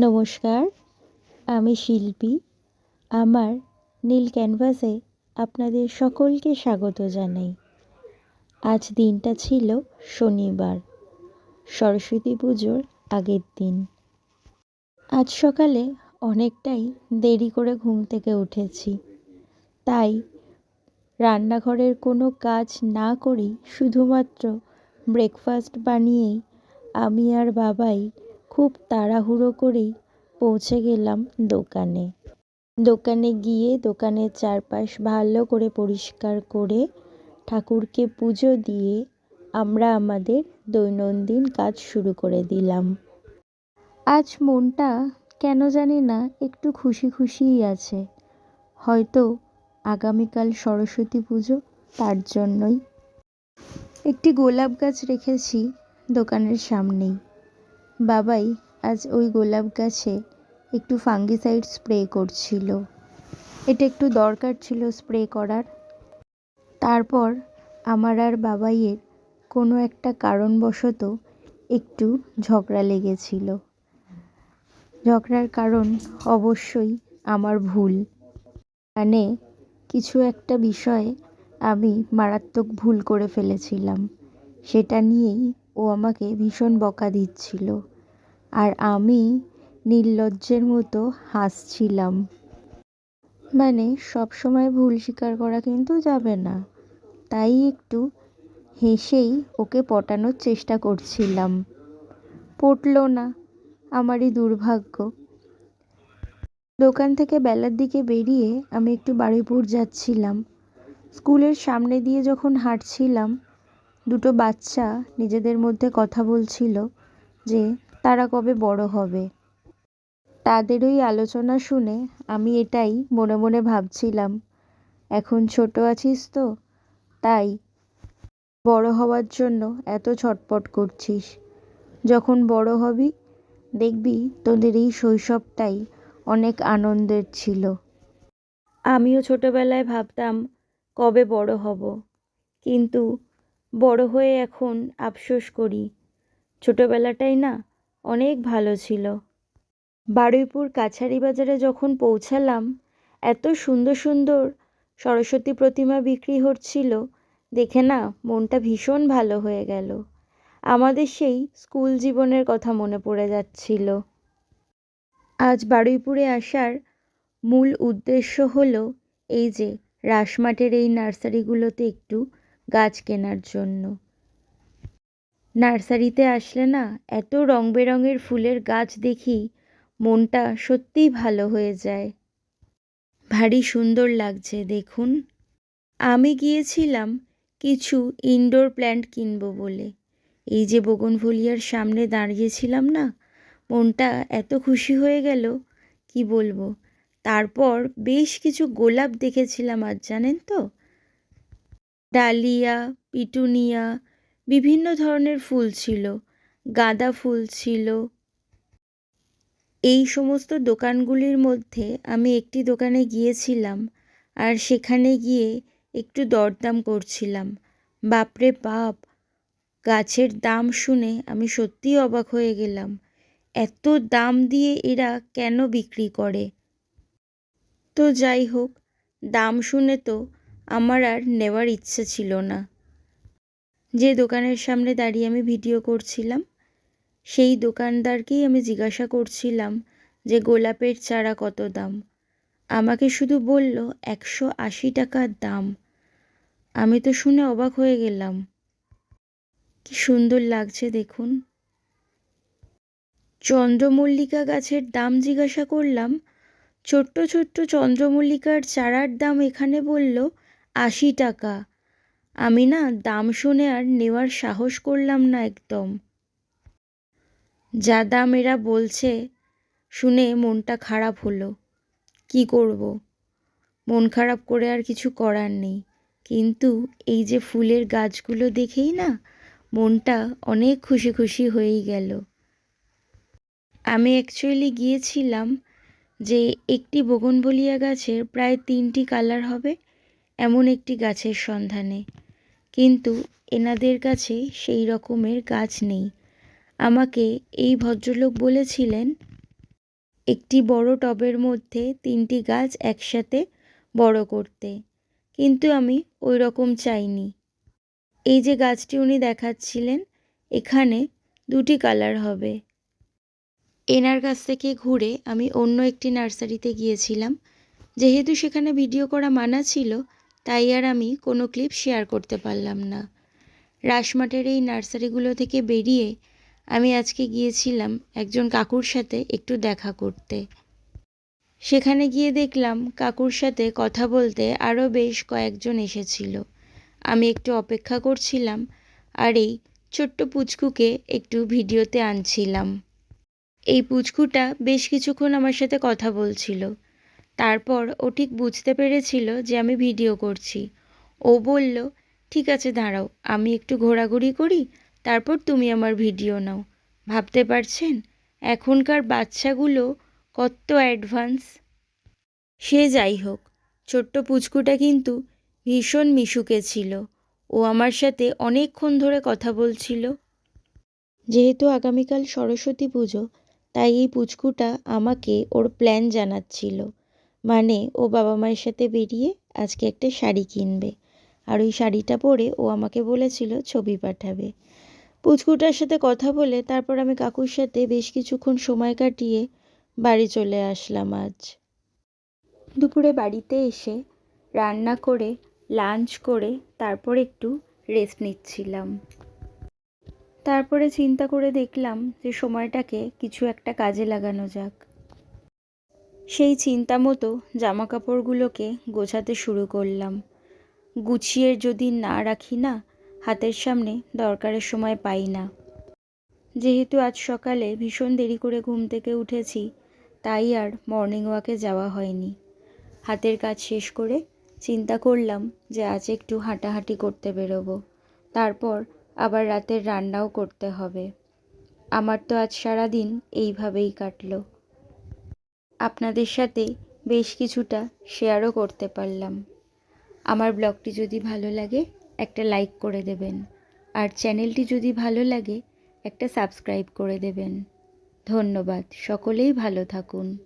নমস্কার, আমি শিল্পী। আমার নীল ক্যানভাসে আপনাদের সকলকে স্বাগত জানাই। আজ দিনটা ছিল শনিবার, সরস্বতী পুজোর আগের দিন। আজ সকালে অনেকটাই দেরি করে ঘুম থেকে উঠেছি। তাই রান্নাঘরের কোনো কাজ না করেই শুধুমাত্র ব্রেকফাস্ট বানিয়েই আমি আর বাবাই খুব তাড়াহুড়ো করেই পৌঁছে গেলাম দোকানে। দোকানে গিয়ে দোকানের চারপাশ ভালো করে পরিষ্কার করে ঠাকুরকে পুজো দিয়ে আমরা আমাদের দৈনন্দিন কাজ শুরু করে দিলাম। আজ মনটা কেন জানি না একটু খুশি খুশিই আছে। হয়তো আগামীকাল সরস্বতী পুজো, তার জন্যই। একটি গোলাপ গাছ রেখেছি দোকানের সামনেই। বাবাই আজ ওই গোলাপ গাছে একটু ফাঙ্গিসাইড স্প্রে করছিল। এটা একটু দরকার ছিল স্প্রে করার। তারপর আমার আর বাবাইয়ের কোনো একটা কারণবশত একটু ঝগড়া লেগেছিল। ঝগড়ার কারণ অবশ্যই আমার ভুল। মানে কিছু একটা বিষয়ে আমি মারাত্মক ভুল করে ফেলেছিলাম। সেটা নিয়েই ও আমাকে ভীষণ বকা দিচ্ছিল। আর আমি নির্লজ্জের মতো হাসছিলাম। মানে সব সময় ভুল স্বীকার করা কিন্তু যাবে না। তাই একটু হেসেই ওকে পটানোর চেষ্টা করছিলাম। পটল না, আমারই দুর্ভাগ্য। দোকান থেকে বেলার দিকে বেরিয়ে আমি একটু বারুইপুর যাচ্ছিলাম। স্কুলের সামনে দিয়ে যখন হাঁটছিলাম দুটো বাচ্চা নিজেদের মধ্যে কথা বলছিল যে, তারা কবে বড় হবে? তাদের ওই আলোচনা শুনে আমি এটাই মনে মনে ভাবছিলাম। এখন ছোট আছিস তো? তাই বড় হওয়ার জন্য এত ছটপট করছিস। যখন বড় হবি, দেখবি তোদের এই শৈশবটাই অনেক আনন্দের ছিল। আমিও ছোটোবেলায় ভাবতাম, কবে বড় হব? কিন্তু বড় হয়ে এখন আফসোস করি। ছোটোবেলাটাই না অনেক ভালো ছিল। বারুইপুর কাছারি বাজারে যখন পৌঁছালাম, এত সুন্দর সুন্দর সরস্বতী প্রতিমা বিক্রি হচ্ছিল দেখে না মনটা ভীষণ ভালো হয়ে গেল। আমাদের সেই স্কুল জীবনের কথা মনে পড়ে যাচ্ছিল। আজ বারুইপুরে আসার মূল উদ্দেশ্য হলো এই যে রাসমাটের এই নার্সারিগুলোতে একটু গাছ কেনার জন্য। নার্সারিতে আসলে না, এত রং বেরঙের ফুলের গাছ দেখি মনটা সত্যিই ভালো হয়ে যায়। ভারী সুন্দর লাগছে, দেখুন। আমি গিয়েছিলাম কিছু ইনডোর প্ল্যান্ট কিনবো বলে। এই যে বগনভলিয়ার সামনে দাঁড়িয়েছিলাম না, মনটা এত খুশি হয়ে গেল, কি বলব? তারপর বেশ কিছু গোলাপ দেখেছিলাম আজ, জানেন তো? ডালিয়া, পিটুনিয়া, বিভিন্ন ধরনের ফুল ছিল, গাঁদা ফুল ছিল। এই সমস্ত দোকানগুলির মধ্যে আমি একটি দোকানে গিয়েছিলাম আর সেখানে গিয়ে একটু দরদাম করছিলাম। বাপরে বাপ, গাছের দাম শুনে আমি সত্যিই অবাক হয়ে গেলাম, এত দাম দিয়ে এরা কেন বিক্রি করে? তো যাই হোক, দাম শুনে তো আমার আর নেওয়ার ইচ্ছে ছিল না। যে দোকানের সামনে দাঁড়িয়ে আমি ভিডিও করছিলাম, সেই দোকানদারকেই আমি জিজ্ঞাসা করছিলাম যে গোলাপের চারা কত দাম? আমাকে শুধু বলল, একশো আশি টাকার দাম। আমি তো শুনে অবাক হয়ে গেলাম। কি সুন্দর লাগছে দেখুন। চন্দ্রমল্লিকা গাছের দাম জিজ্ঞাসা করলাম, ছোট্ট ছোট্ট চন্দ্রমল্লিকার চারার দাম এখানে বলল আশি টাকা। আমি না দাম শুনে আর নেওয়ার সাহস করলাম না একদম। যা দাম এরা বলছে, শুনে মনটা খারাপ হলো। কি করব? মন খারাপ করে আর কিছু করার নেই। কিন্তু এই যে ফুলের গাছগুলো দেখেই না মনটা অনেক খুশি খুশি হয়েই গেল। আমি অ্যাকচুয়ালি গিয়েছিলাম যে একটি বগনভলিয়া গাছের প্রায় তিনটি কালার হবে। এমন একটি গাছের সন্ধানে। কিন্তু এনাদের কাছে সেই রকমের গাছ নেই। আমাকে এই ভদ্রলোক বলেছিলেন, একটি বড় টবের মধ্যে তিনটি গাছ একসাথে বড় করতে। কিন্তু আমি ওই রকম চাইনি। এই যে গাছটি উনি দেখাচ্ছিলেন, এখানে দুটি কালার হবে। এনার কাছ থেকে ঘুরে আমি অন্য একটি নার্সারিতে গিয়েছিলাম। যেহেতু সেখানে ভিডিও করা মানা ছিল তাই আর আমি কোনো ক্লিপ শেয়ার করতে পারলাম না। রাসমাটের এই নার্সারিগুলো থেকে বেরিয়ে আমি আজকে গিয়েছিলাম একজন কাকুর সাথে একটু দেখা করতে। সেখানে গিয়ে দেখলাম কাকুর সাথে কথা বলতে আরও বেশ কয়েকজন এসেছিল। আমি একটু অপেক্ষা করছিলাম আর এই ছোট্ট পুচকুকে একটু ভিডিওতে আনছিলাম। এই পুচকুটা বেশ কিছুক্ষণ আমার সাথে কথা বলছিল। তারপর ও ঠিক বুঝতে পেরেছিল যে আমি ভিডিও করছি। ও বলল, ঠিক আছে, দাঁড়াও, আমি একটু ঘোরাঘুরি করি, তারপর তুমি আমার ভিডিও নাও। ভাবতে পারছেন? এখনকার বাচ্চাগুলো কত অ্যাডভান্স। সে যাই হোক, ছোট্ট পুচকুটা কিন্তু ভীষণ মিশুকে ছিল। ও আমার সাথে অনেকক্ষণ ধরে কথা বলছিল। যেহেতু আগামীকাল সরস্বতী পুজো, তাই এই পুচকুটা আমাকে ওর প্ল্যান জানাচ্ছিল। মানে ও বাবা মায়ের সাথে বেরিয়ে আজকে একটা শাড়ি কিনবে। আর ওই শাড়িটা পরে ও আমাকে বলেছিল ছবি পাঠাবে। পুচকুটার সাথে কথা বলে তারপর আমি কাকুর সাথে বেশ কিছুক্ষণ সময় কাটিয়ে বাড়ি চলে আসলাম আজ। দুপুরে বাড়িতে এসে রান্না করে লাঞ্চ করে, তারপর একটু রেস্ট নিচ্ছিলাম। তারপরে চিন্তা করে দেখলাম যে সময়টাকে কিছু একটা কাজে লাগানো যাক। সেই চিন্তা মতো জামা কাপড়গুলোকে গোছাতে শুরু করলাম। গুছিয়ে যদি না রাখি না, হাতের সামনে দরকারের সময় পাই না। যেহেতু আজ সকালে ভীষণ দেরি করে ঘুম থেকে উঠেছি, তাই আর মর্নিং ওয়াকে যাওয়া হয়নি। হাতের কাজ শেষ করে চিন্তা করলাম যে আজ একটু হাঁটাহাঁটি করতে বেরোবো। তারপর আবার রাতের রান্নাও করতে হবে। আমার তো আজ সারাদিন এইভাবেই কাটলো। আপনাদের সাথে বেশ কিছুটা শেয়ারও করতে পারলাম। আমার ব্লগটি যদি ভালো লাগে, একটা লাইক করে দেবেন। আর চ্যানেলটি যদি ভালো লাগে, একটা সাবস্ক্রাইব করে দেবেন। ধন্যবাদ, সকলেই ভালো থাকুন।